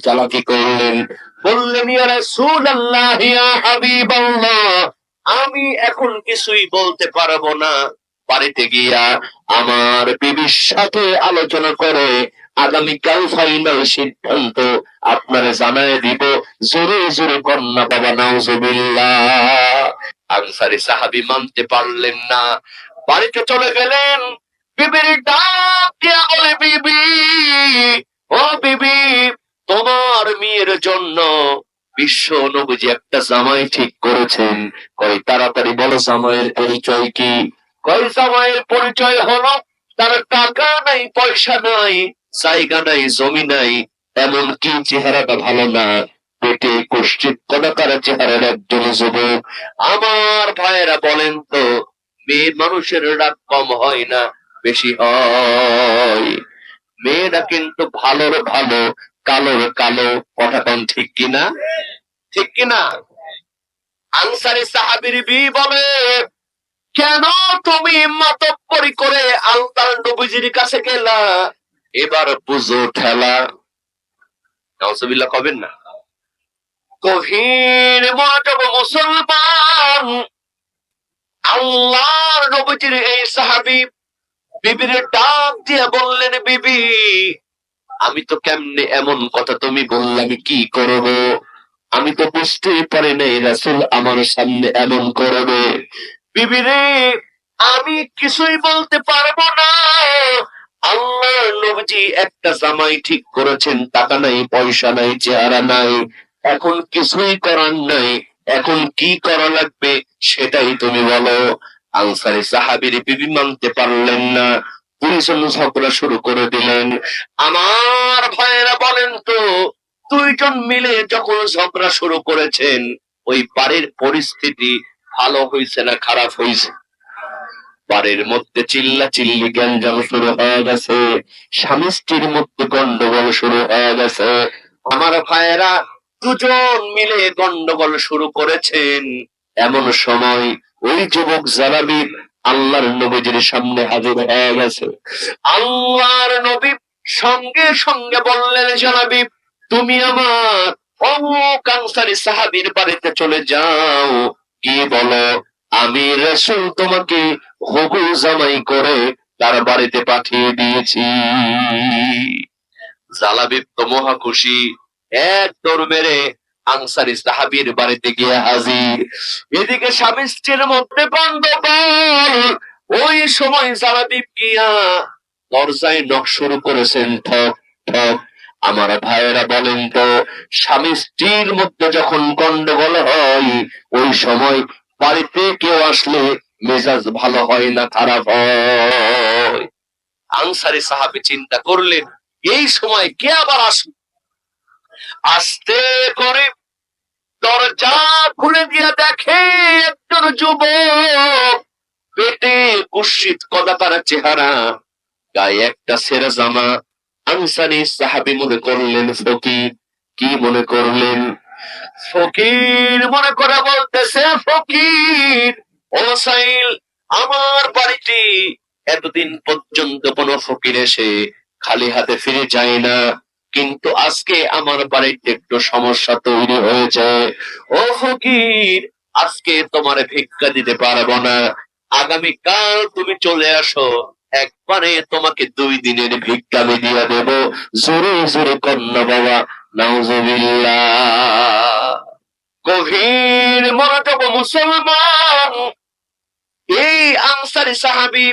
চালাকি করলেন বললেন আমি এখন কিছুই বলতে পারব না। বাড়িতে গিয়া আমার বিবির সাথে আলোচনা করে আগামীকাল ফাইনাল সিদ্ধান্ত আপনার জানায় দিব। জোরে জোরে কন্যা বাবা, নাউজুবিল্লাহ। আনসারি সাহাবি মানতে পারলেন না। বাড়িতে চলে গেলেন। বিবির ডাক বিবি, ও বিবি তোমার মেয়ের জন্য বিশ্ব নবীজি একটা জামাই ঠিক করেছেন। কই তাড়াতাড়ি বলো জামাইয়ের পরিচয় কি? কই জামাইয়ের পরিচয় হলো তার টাকা নাই, পয়সা নাই, জায়গা নাই, জমি নাই, এমন কি চেহারাটা ভালো না? পেটে কুষ্ঠিত কদাকার চেহারার একজন যুবক। আমার ভাইয়েরা বলেন তো, মেয়ে মানুষের রাগ কম হয় না, বেশি হয়। মেয়েরা কিন্তু ভালোর ভালো কালোর কালো কথা কন ঠিক কিনা? ঠিক কিনা? আনসারি সাহাবির বি বলে, কেন তুমি মাতব্বরি করে আল্লাহর নবীজির কাছে গেলা? এবার বুঝো ঠেলা। নাউজুবিল্লাহ কবেন না? গভীর মনোযোগ মুসলমান, আল্লাহর নবীজির এই সাহাবি বিবির ডাক দিয়ে বললেন, বিবি আমি তো কেমনে এমন কথা তুমি বললে, আমি কি করব? আমি তো বুঝতেই পারি নাই রাসুল আমার সামনে এমন করবে। বিবিরে আমি কিছুই বলতে পারব না। আল্লাহ নবজি একটা জামাই ঠিক করেছেন, টাকা নাই, পয়সা নাই, চেহারা নাই। এখন কিছুই করার নাই। এখন কি করা লাগবে সেটাই তুমি বলো। আনসারি সাহাবির বিবি মানতে পারলেন না। দুইজন ঝগড়া শুরু করে দিলেন। আমার ভাইয়েরা বলেন তো, দুইজন মিলে যখন ঝগড়া শুরু করেছেন, ওই বাড়ির পরিস্থিতি ভালো হয়েছে না খারাপ হয়েছে বাড়ির মধ্যে চিল্লা চিল্লি গ্যাঞ্জাম শুরু হয়ে গেছে, স্বামী স্ত্রীর মধ্যে গন্ডগোল শুরু হয়ে গেছে। আমার ভাইয়েরা দুজন মিলে গন্ডগোল শুরু করেছেন। এমন সময় ওই যুবক জালাবি আল্লাহর নবীজির সামনে হাজির হয়ে গেছে, আল্লাহর নবী সঙ্গে সঙ্গে বললেন, জানাবি, তুমি আমার অমুক আনসারি সাহাবির বাড়িতে চলে যাও। কি বলো, আমি রসুল তোমাকে হবু জামাই করে তার বাড়িতে পাঠিয়ে দিয়েছি। জালাবিব তো মহা খুশি, এক দৌড় মেরে আনসারি সাহাবির বাড়িতে গিয়ে হাজির। এদিকে স্বামী স্ত্রীর মধ্যে গন্ডগোল ওই সময় জালাবিব গিয়া দরজায় নখ শুরু করেছেন, ঠক ঠক। আমার ভাইয়েরা বলেন তো, স্বামী স্ত্রীর মধ্যে যখন গন্ডগোল হয়, ওই সময় বাড়িতে কেউ আসলে মেজাজ ভালো হয় না, খারাপ হয়। আনসারি সাহাবি চিন্তা করলেন, এই সময় কে আবার আসবে? আস্তে করে দরজা খুলে দিয়ে দেখে একজন যুবক পেটে কুৎসিত কদাকার চেহারা, গায়ে একটা সেরা জামা। আনসারি সাহাবি মনে করলেন, ফকির, কি মনে করলেন? ফকির মনে করে বলতেছে, ফকির, ও সাইল, আমার বাড়িতে এতদিন পর্যন্ত কোনো ফকির এসে খালি হাতে ফিরে যায় না। কিন্তু আজকে আমার বাড়িতে একটু সমস্যা তৈরি হয়েছে। ও ফকির আজকে তোমার ভিক্ষা দিতে পারব না। আগামীকাল তুমি চলে আসো। একবারে তোমাকে দুই দিনের ভিক্ষা আমি দিয়ে দেব। জোরে জোরে কন্যা বাবা, নাউজুবিল্লাহ। গভীর মনোযোগ মুসলমান। এই আনসারি সাহাবি,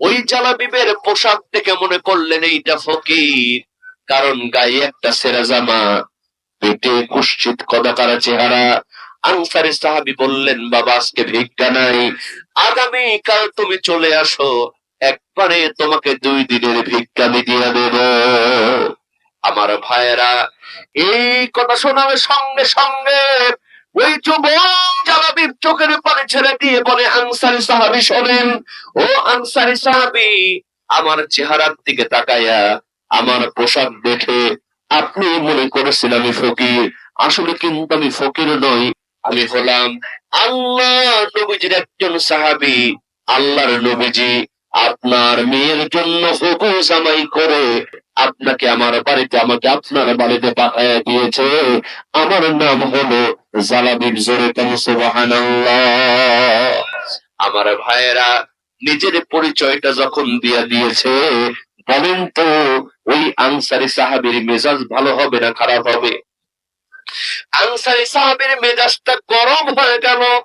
ওই জালাবিবের পোশাক থেকে মনে করলেন এইটা ফকির? কারণ গায়ে একটা সেরা জামা, পেটে কুশ্চিত কদাকারা চেহারা। আনসারি সাহাবি বললেন, বাবা, আজকে ভিক্ষা নাই। আগামী কাল তুমি চলে আসো। একবারে তোমাকে দুই দিনের ভিক্ষা দিয়ে দেব। আমার ভাইয়েরা, এই কথা শোনার সঙ্গে সঙ্গে ওই যুবক জালাবিব চোখের পানি ছেড়ে দিয়ে বলে, আনসারি সাহাবি শোনেন। ও আনসারি সাহাবি, আমার চেহারার দিকে তাকায়া আমার পোশাক দেখে আপনি মনে করেছেন আমি ফকির। আসলে কিন্তু আমি ফকির নই, আমি হলাম আল্লাহ নবীজির একজন সাহাবি। আল্লাহর নবীজি আপনার মেয়ের জন্য হুকু জামাই করে আপনাকে আমার বাড়িতে, আমাকে আপনার বাড়িতে পাঠায় দিয়েছে। আমার নাম হলো জালাবির জোরে আমার ভাইয়েরা নিজের পরিচয়টা যখন দিয়া দিয়েছে বলেন তো, ওই আনসারি সাহাবীর মেজাজ ভালো হবে না খারাপ হবে? আনসারি সাহাবীর মেজাজটা গরম হয়ে গেল।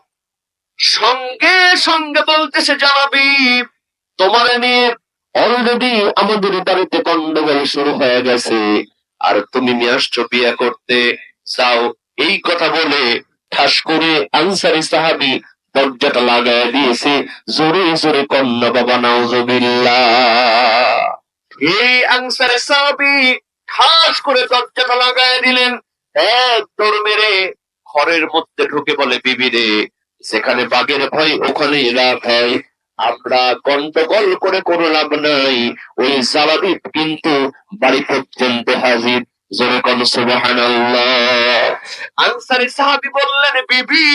সঙ্গে সঙ্গে বলতেছে, জানাবি, তোমার নিয়ে অলরেডি আমাদের বাড়িতে গন্ডগোল শুরু হয়ে গেছে। আর তুমি নিয়ে বিয়ে করতে। চাও এই কথা বলে ঠাস করে আনসারি সাহাবি দরজাটা লাগায় দিয়েছে। জোরে জোরে কন্যা বাবা, নাউজুবিল্লাহ। এই আনসারি সাহাবি ঠাস করে দরজাটা লাগায় দিলেন। এক দৌড় মেরে ঘরের মধ্যে ঢুকে বলে, বিবি রে, সেখানে বাঘের ভয় ওখানে লাভ হয়। আমরা গন্ডগোল করে কোনো লাভ নাই। ওই স্বাভাবিক কিন্তু বাড়ি পর্যন্ত হাজির। জোরে কোন সুবহানাল্লাহ। আনসারি সাহাবী বললেন, বিবি,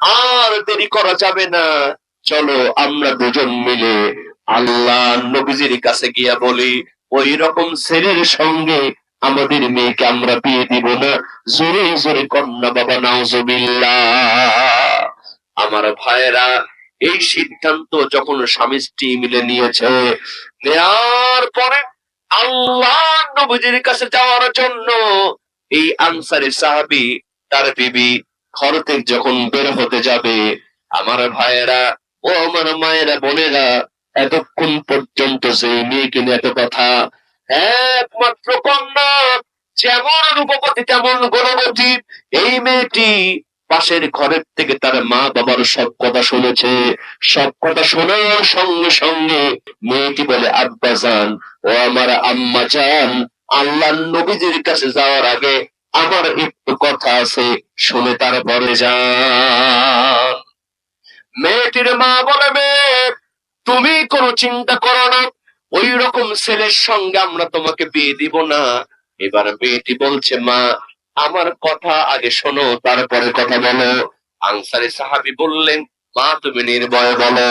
আর দেরি করা যাবে না। চলো আমরা দুজন মিলে আল্লাহ নবীজির কাছে গিয়া বলি, ওই রকম ছেলের সঙ্গে আমাদের মেয়েকে আমরা বিয়ে দিব না। জোরে জোরে কন্যা বাবা, নাউজুবিল্লাহ। আমার ভাইয়েরা, এই সিদ্ধান্ত যখন স্বামী স্ত্রী মিলে নিয়েছে, নেয়ার পরে আল্লাহ নবীজির কাছে যাওয়ার জন্য এই আনসারি সাহাবি, তার বিবি ঘর থেকে যখন বের হতে যাবে, আমার ভাইয়েরা, ও আমার মায়েরা বোনেরা এতক্ষণ পর্যন্ত সেই মেয়েকে নিয়ে এত কথা। একমাত্র কন্যা, যেমন রূপবতী, তেমন গুণবতী। এই মেয়েটি পাশের ঘরের থেকে তার মা বাবার সব কথা শুনেছে। সব কথা শোনার সঙ্গে সঙ্গে মেয়েটি বলে, আব্বা যান ও আমার আম্মা যান আল্লাহ নবীজির কাছে যাওয়ার আগে আমার একটু কথা আছে, শুনে তারপরে যান। মেয়েটির মা বলে, মেয়ে তুমি কোনো চিন্তা করো না ওই রকম ছেলের সঙ্গে আমরা তোমাকে বিয়ে দিব না। এবার মেয়েটি বলছে, মা, আমার কথা আগে শোনো, তারপরে কথা বলো। আনসারি সাহাবি বললেন, মা, তুমি নির্ভয় বলো।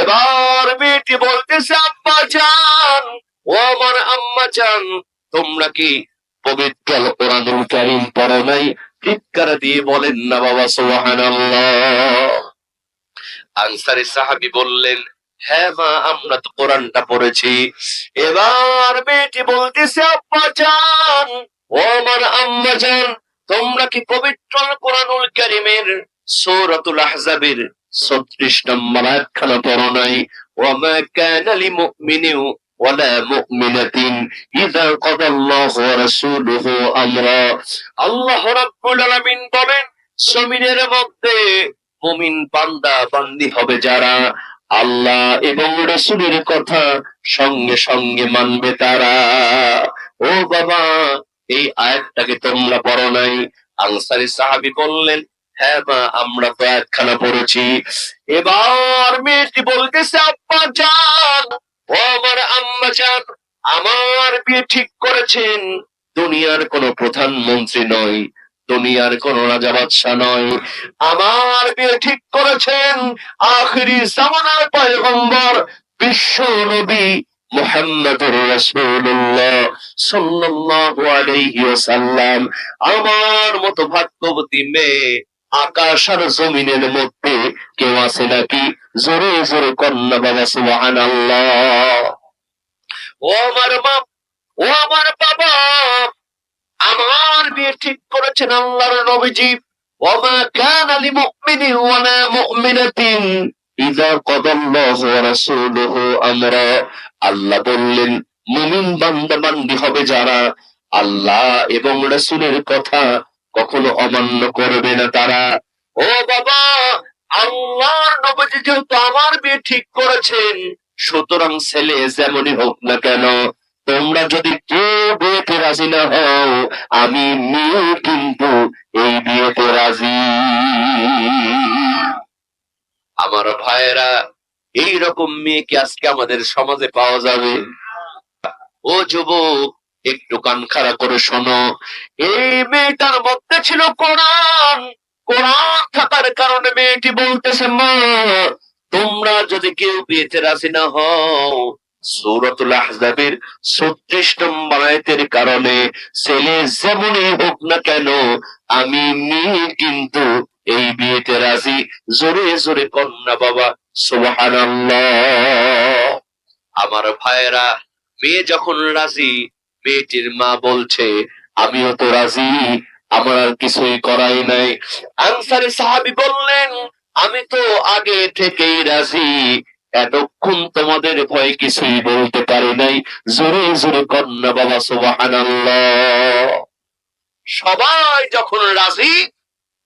এবার মেয়েটি বলতেছে, আম্মা যান ও আমার আম্মা যান তোমরা কি পবিত্র কোরআনুল কারীম পড়ো নাই? দিয়ে বলেন না বাবা, সুবহানাল্লাহ। আনসারি সাহাবি বললেন হ্যাঁ মা, আমরা তো কোরআনটা পড়েছি। এবার মেয়েটি বলতেছে, আব্বা যান ও আমার আম্মা যান তোমরা কি পবিত্র কোরআনুল কারীমের সূরাতুল আহজাবের 36 নম্বর আয়াতখানা পড়ো নাই? ওয়ামা কানা লিমুমিনিন ওয়ালা মুমিনাতিন কাদাল্লাহু ওয়া রাসূলুহু আমরা। আল্লাহ রাব্বুল আলামিন বলেন মধ্যে মুমিন বান্দি হবে যারা আল্লাহ এবং রসুলের কথা সঙ্গে সঙ্গে মানবে তারা। ও বাবা, এই আয়াতটাকে তোমরা পড়ো নাই। আনসারি সাহাবি বললেন হ্যাঁ মা, আমরা তো আয়াতখানা পড়েছি। এবার মেয়েটি বলতেছে, আব্বা যান, ও আমার আম্মা যান, আমার বিয়ে ঠিক করেছেন। দুনিয়ার কোনো প্রধানমন্ত্রী নয়। দুনিয়ার কোন রাজা বাদশাহ নয়। আমার বিয়ে ঠিক করেছেন আখরি জামানার পয়গম্বর বিশ্ব নবী মুহাম্মদুর রাসূলুল্লাহ সাল্লাল্লাহু আলাইহি ওয়াসাল্লাম। আমার মতো ভাগ্যবতী মেয়ে আকাশ আর জমিনের মধ্যে কেউ আছে নাকি? জোরে জোরে কন্যা বাবা, সুবহানাল্লাহ। ও আমার মা, ও আমার বাবা আমার বিয়ে ঠিক করেছেন আল্লাহর নবীজি। ওমা কানা কাদাল্লাহু ওয়া রাসূলুহু আমরা। আল্লাহ বললেন, মুমিন হবে যারা আল্লাহ এবং রাসূলের কথা কখনো অমান্য করবে না তারা। ও বাবা, আল্লাহর নবীজি যেহেতু আমার বিয়ে ঠিক করেছেন, সুতরাং ছেলে যেমনই হোক না কেন তোমরা যদি কেউ বিয়েতে রাজি না হও, আমি মেয়ে কিন্তু এই বিয়েতে রাজি। আমার ভাইয়েরা এই রকম মেয়েকে আজকে আমাদের সমাজে পাওয়া যাবে? ও যুবক, একটু কান খাড়া করে শোনো। এই মেয়েটার মধ্যে ছিল কোরআন। কোরআন থাকার কারণে মেয়েটি বলতেছে, মা, তোমরা যদি কেউ বিয়েতে রাজি না হও সূরাতুল 36 নম্বর আয়াতের কারণে, ছেলে যেমনই হোক না কেন, আমি মেয়ে কিন্তু এই বিয়েতে রাজি। জোরে জোরে কন্যা বাবা, সুবহানাল্লাহ। আমার ভাইয়েরা, মেয়ে যখন রাজি, মেয়েটির মা বলছে, আমিও তো রাজি, আমার আর কিছুই করাই নাই। আনসারি সাহাবি বললেন, আমি তো আগে থেকেই রাজি। এতক্ষণ তোমাদের ভয় কিছুই বলতে পারি নাই। জোরে জোরে কন্যা বাবা, সুবহানাল্লাহ। সবাই যখন রাজি,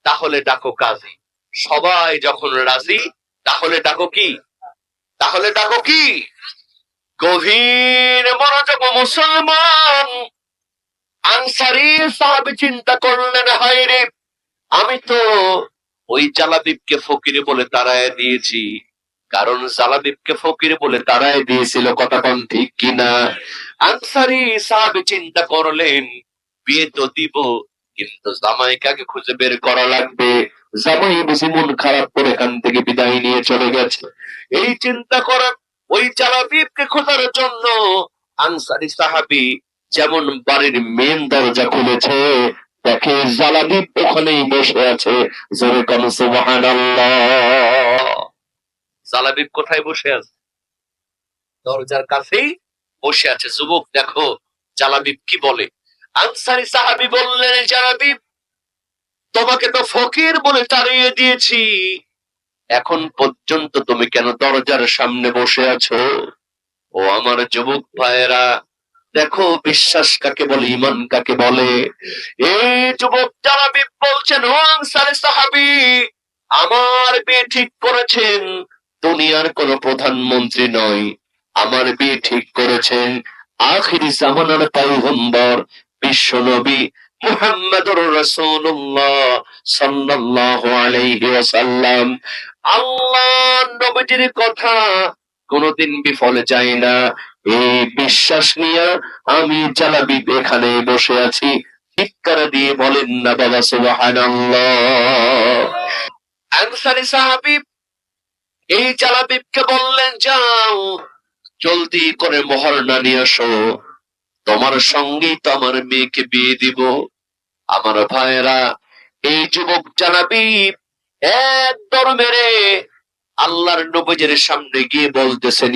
তাহলে ডাকো কাজী। সবাই যখন রাজি, তাহলে ডাকো কি? তাহলে ডাকো কি? গভীর মনোযোগ মুসলমান। আনসারি সাহাবি চিন্তা করলেন, হায় রে, আমি তো ওই জালাবিবকে ফকিরে বলে তারায় দিয়েছি। কারণ জালাবিবকে ফকির বলে তারায় দিয়েছিল কথা ঠিক কিনা? আনসারি সাহাবি চিন্তা করলেন, বিয়ে তো দিব, কিন্তু জামাইকাকে খুঁজে বের করা লাগবে। জামাই বুঝি মন খারাপ করে এখান থেকে বিদায় নিয়ে চলে গেছে। এই চিন্তা করা ওই খোঁজার জন্য আনসারি সাহাবি যেমন বাড়ির মেন দরজা খুলেছে, দেখে জালাবিব ওখানেই বসে আছে। জোরে সুবহানাল্লাহ। জালাবিব কোথায় বসে আছে? দরজার কাছেই বসে আছে। যুবক, দেখো জালাবিব কি বলে। আনসারি সাহাবি বললেন, জালাবিব, তোমাকে তো ফকির বলে তাড়িয়ে দিয়েছি। এখন পর্যন্ত তুমি কেন দরজার সামনে বসে আছো? ও আমার যুবক ভাইয়েরা, দেখো বিশ্বাস কাকে বলে ইমান কাকে বলে? এই যুবক জালাবিব বলছেন, ও আনসারি সাহাবি, আমার বিয়ে ঠিক করেছেন। দুনিয়ার কোন প্রধানমন্ত্রী নয়। আমার বিয়ে ঠিক করেছেন আখিরি জামানার পয়গম্বর বিশ্ব নবী রাসূলুল্লাহ সাল্লাল্লাহু আলাইহি ওয়াসাল্লাম। আল্লাহ কথা কোনদিন বিফলে যায় না। এই বিশ্বাস নিয়ে আমি জালাবি এখানে বসে আছি। চিৎকার দিয়ে বলেন না বাবা, সুবহানাল্লাহ। আনসারি সাহাবী এই জালাবিবকে বললেন, যাও, জলদি করে মহরনা নিয়ে আসো তোমার সঙ্গেই তো আমার মেয়েকে বিয়ে দিব। আমার ভাইয়েরা, এই যুবক জানাবি এক দর মেরে আল্লাহর নবজের সামনে গিয়ে বলতেছেন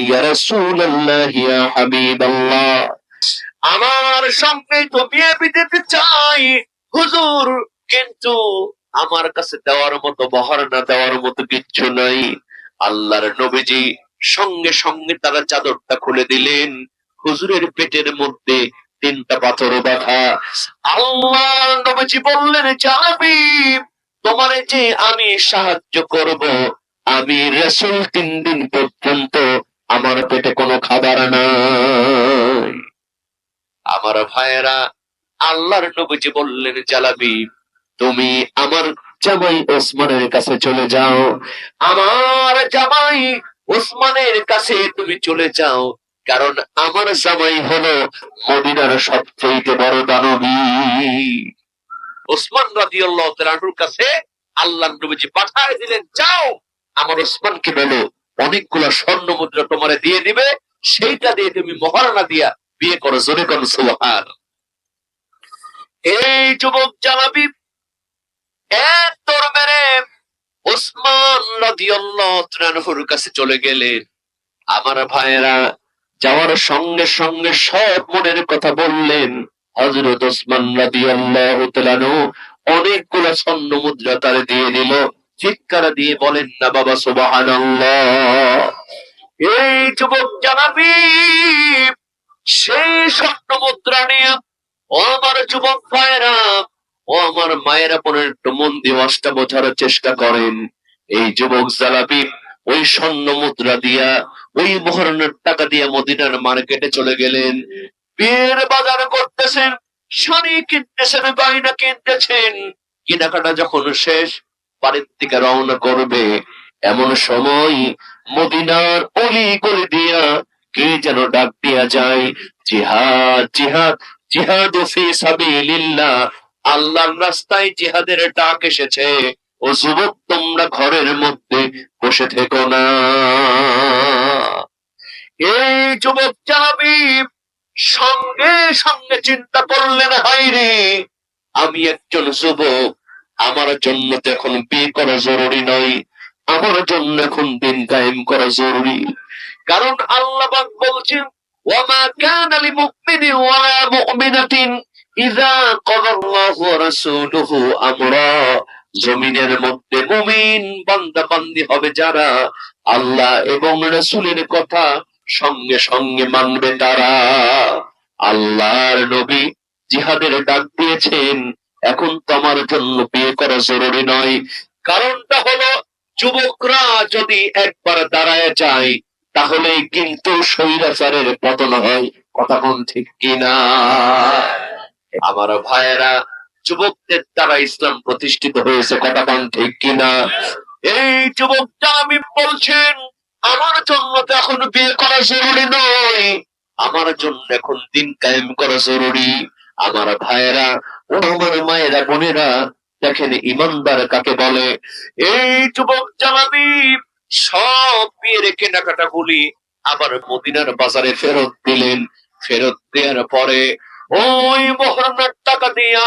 আমার সঙ্গে তো বিয়ে দিতে চাই। হুজুর, কিন্তু আমার কাছে দেওয়ার মতো বহরনা দেওয়ার মতো কিচ্ছু নাই। আল্লাহর নবীজি সঙ্গে সঙ্গে তারা চাদরটা খুলে দিলেন। হুজুরের পেটের মধ্যে তিনটা পাথর বাঁধা। আল্লাহ নবীজি বললেন যাবি তোমারে যে আমি সাহায্য করব, আমি রসুল তিন দিন পর্যন্ত আমার পেটে কোনো খাবার নাই। আমার ভাইয়েরা, আল্লাহর নবীজি বললেন, জালাবি, তুমি আমার জামাই ওসমানের কাছে চলে যাও, আমার জামাই ওসমানের কাছে তুমি চলে যাও, কারণ আমার জামাই হলো মদিনার সবচেয়ে বড় দানবী। ওসমান রাদিয়াল্লাহু তাআলার কাছে নবীজি পাঠায় দিলেন, যাও। আমার ওসমানকে বলো, অনেকগুলো স্বর্ণ মুদ্রা তোমারে দিয়ে দিবে, সেইটা দিয়ে তুমি মহারণা দিয়া বিয়ে করো, জোরে করো সুবহান এই যুবক জানাবি এক তোর মেরে ওসমান রাদিয়াল্লাহু তাআলার কাছে চলে গেলেন। আমার ভাইয়েরা যাওয়ার সঙ্গে সঙ্গে সব মনের কথা বললেন। হযরত ওসমান রাদিয়াল্লাহু তাআলা অনেকগুলো স্বর্ণ মুদ্রা তারে দিয়ে দিল। চিৎকার দিয়ে বলেন, না বাবা, সুবহানাল্লাহ। এই যুবক জানাবি, সেই স্বর্ণ মুদ্রা নিয়ে আমার যুবক ভাইরা ও আমার মায়েরা একটু মন দিয়ে ওয়াজটা বোঝার চেষ্টা করেন। এই যুবক জালাবি ওই স্বর্ণ মুদ্রা দিয়া, ওই মহরণের টাকা দিয়ে মদিনার মার্কেটে চলে গেলেন। বিয়ের বাজার করতেছেন, শাড়ি কিনতেছেন, গয়না কিনতেছেন। কেনাকাটা যখন শেষ, বাড়ির থেকে রওনা করবে। এমন সময় মদিনার অলি করে দিয়া কে যেন ডাক দিয়া যায়, জিহাদ জিহাদ জিহাদ ফি সাবিলিল্লাহ। আল্লাহর রাস্তায় জিহাদের ডাক এসেছে, ও যুবক, তোমরা ঘরের মধ্যে বসে থেকো না। এই যুবক যাবি সঙ্গে সঙ্গে চিন্তা করলেন হাই রে, আমি একজন যুবক, আমার জন্য তো এখন বিয়ে করা জরুরি নয়, আমার জন্য এখন দিন কায়েম করা জরুরি। কারণ আল্লাহ বলছেন ওয়ামা কানা লিমুমিনিন ওয়ালা মুমিনাতিন। ইযা কাদাল্লাহু রাসূলুহু আমরা, জমিনের মধ্যে মুমিন বান্দা বান্দি হবে যারা আল্লাহ এবং রাসূলের কথা সঙ্গে সঙ্গে মানবে তারা। আল্লাহর নবী জিহাদের ডাক দিয়েছেন, এখন তো আমার জন্য বিয়ে করা জরুরি নয়। কারণটা হলো, যুবকরা যদি একবার দাঁড়ায় যায় তাহলে কিন্তু স্বৈরাচারের পতন হয়। কথা কোন ঠিক কিনা? আমার ভাইয়েরা, যুবকদের দ্বারা ইসলাম প্রতিষ্ঠিত হয়েছে, কথা কোন ঠিক কিনা? এই যুবকটা আমি বলছেন আমার জন্য তো এখন বিয়ে করা জরুরি নয়। আমার জন্য এখন দিন কায়েম করা জরুরি। আমার ভাইয়েরা, ও আমার মায়েরা, বোনেরা, দেখেন ইমানদার কাকে বলে? এই যুবক জানাবি সব বিয়ের কেনাকাটা গুলি আবার মদিনার বাজারে ফেরত দিলেন। ফেরত দেওয়ার পরে ওই মোহরানার টাকা দিয়া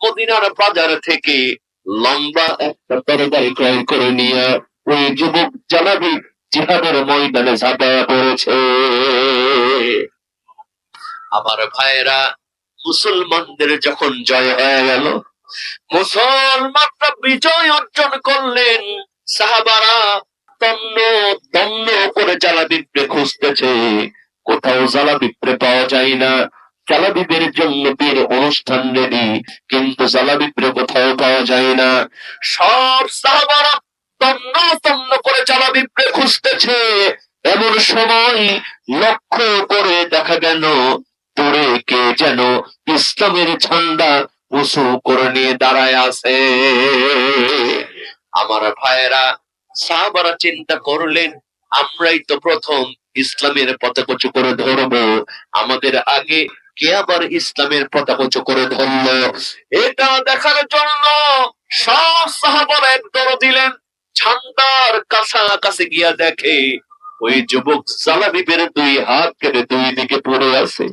মদিনার বাজার থেকে লম্বা একটা তরবারি ক্রয় করে নিয়ে ওই যুবক জানাবি জিহাদের ময়দানে ঝাঁপায়া পড়েছে। আমার ভাইয়েরা, মুসলমানদের যখন জয় হয়ে গেল, মুসলমানরা বিজয় অর্জন করলেন। সাহাবারা তন্ন তন্ন করে জ্বালা বিপ্রে খুঁজতেছে। কোথাও জ্বালা বিপ্রে পাওয়া যায় না। জ্বালা জন্য বীর অনুষ্ঠান রেডি কিন্তু জ্বালা কোথাও পাওয়া যায় না। সব সাহাবারা তন্ন তন্ন করে জ্বালা খুঁজতেছে। এমন সময় লক্ষ্য করে দেখা গেল, দূরে কে যেন ইসলামের ঝান্ডা উঁচু করে নিয়ে দাঁড়ায় আছে। আমার ভাইয়েরা, সাহাবারা চিন্তা করলেন, আমরাই তো প্রথম ইসলামের পতাকা উঁচু করে ধরবো। আমাদের আগে কে আবার ইসলামের পতাকা উঁচু করে ধরলো? এটা দেখার জন্য সব সাহাবারা এক দর দিলেন, ঝান্ডার কাছাকাছি গিয়া দেখে ওই যুবক সালাবিবের দুই হাত কেটে দুই দিকে পড়ে আছে।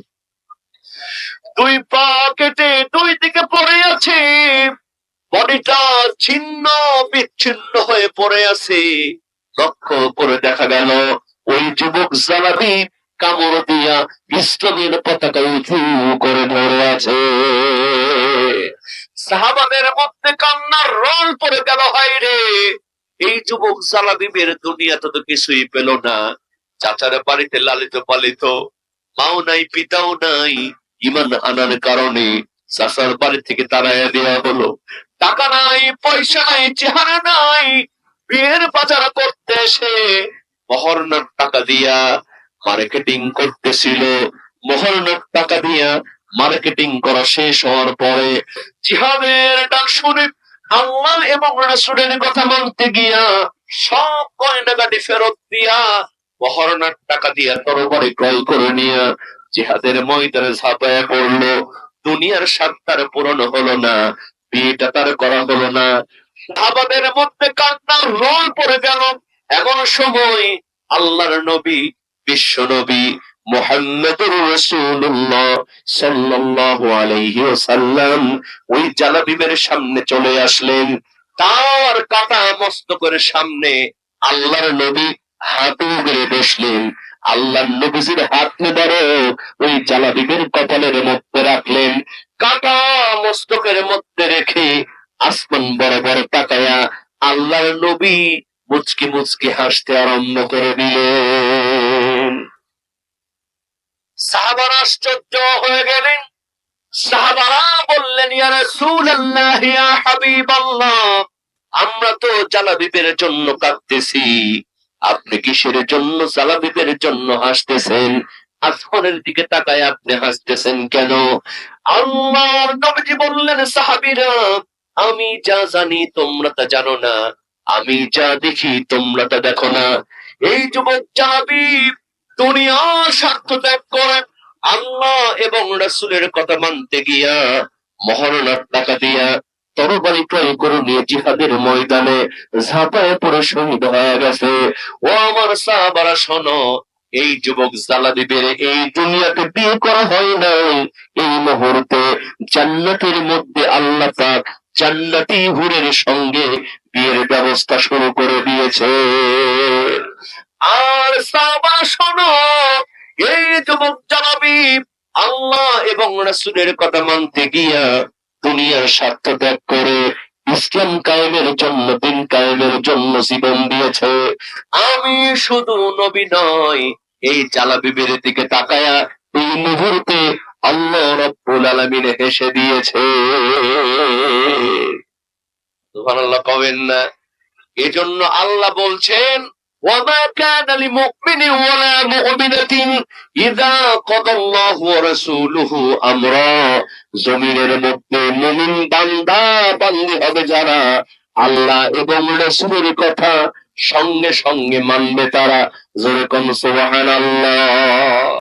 দুই পা কেটে দুই দিকে পড়ে আছে। বডিটা ছিন্ন বিচ্ছিন্ন হয়ে পড়ে আছে। লক্ষ্য করে দেখা গেল, ওই যুবক জালাবি কামড় দিয়া ইসলামের পতাকা উঁচু করে ধরে আছে। সাহাবাদের মধ্যে কান্নার রোল পড়ে গেল, হয় রে! এই যুবক জালাবিবের দুনিয়াতে তো কিছুই পেল না। চাচার বাড়িতে লালিত পালিত, মাও নাই, পিতাও নাই, ইমান আনার কারণে চাচার বাড়ি থেকে তাড়াইয়া দেওয়া হলো। টাকা নাই, পয়সা নাই, চেহারা নাই, বিয়ের বাজার করতে এসে মহরনার টাকা দিয়া মার্কেটিং করতেছিল মহরনার টাকা দিয়া মার্কেটিং করা শেষ হওয়ার পরে জিহাদের ডাক শুনে আল্লাহ এবং রাসূলের কথা বলতে গিয়া সব গয়নাগাটি ফেরত দিয়া মহরনার টাকা দিয়া তরবারি ক্রয় করে নিয়া জিহাদের ময়দানে ঝাঁপায়া পড়ল। দুনিয়ার স্বাদ পূরণ হলো না, বিয়েটা তার করা হলো না। সাহাবাদের মধ্যে কান্নার রোল পড়ে গেল। এমন সময় আল্লাহর নবী বিশ্ব নবী মোহাম্মদুর রাসূলুল্লাহ সাল্লাল্লাহু আলাইহি ওয়াসাল্লাম ওই জালাবিবের সামনে চলে আসলেন। তার কাটা মস্তকের সামনে আল্লাহর নবী হাত গড়ে বসলেন। আল্লাহর নবীজির হাত ধরে ওই জালাবিবের কপালের মধ্যে রাখলেন। কাটা মস্তকের মধ্যে রেখে আসমান বড় তাকায়া আল্লাহর নবী মুচকি মুচকি হাসতে আরম্ভ করে দিলেন। সাহাবার হয়ে গেলেন। সাহাবারা বললেন, ইয়া রাসূলুল্লাহ আমরা তো জালাবিবের জন্য কাঁদতেছি। আপনি কিসের জন্য জালাবিবের জন্য হাসতেছেন? আসমানের দিকে তাকায় আপনি হাসতেছেন কেন? আল্লাহর নবীজি বললেন, সাহাবীরা, আমি যা জানি তোমরা তা জানো না। আমি যা দেখি তোমরা তা দেখো না। এই যুবক জানাবি দুনিয়ার স্বার্থ ত্যাগ করে, আল্লাহ এবং রাসূলের কথা মানতে গিয়া মহরণার টাকা দিয়া তরবারি ক্রয় করে নিয়ে জিহাদের ময়দানে ঝাঁপায় শহীদ হয়ে গেছে। ও আমার সাহাবারা, শোনো, এই যুবক জালাবিবের এই দুনিয়াতে বিয়ে করা হয় নাই। এই মুহূর্তে জান্নাতের মধ্যে আল্লাহ পাক জান্নাতি হুরের সঙ্গে বিয়ের ব্যবস্থা শুরু করে দিয়েছে। আর সাবা শোনো, এই যুবক জালাবি আল্লাহ এবং রাসুলের কথা মানতে গিয়া দুনিয়ার স্বার্থ ত্যাগ করে ইসলাম কায়েমের জন্য, দিন কায়েমের জন্য জীবন দিয়েছে। আমি শুধু নবী নয়, এই জালাবিবের দিকে তাকায়া এই মুহূর্তে আল্লাহ রব্বুল আলামিন হেসে দিয়েছে। কবেন না? এজন্য আল্লাহ বলছেন وما كان لمؤمن ولا مؤمنة إذا قضى الله ورسوله أمرا জমিনের মধ্যে মুমিন বান্দা বান্দি হবে যারা আল্লাহ এবং রসুলের কথা সঙ্গে সঙ্গে মানবে তারা যেরকম সুবহানাল্লাহ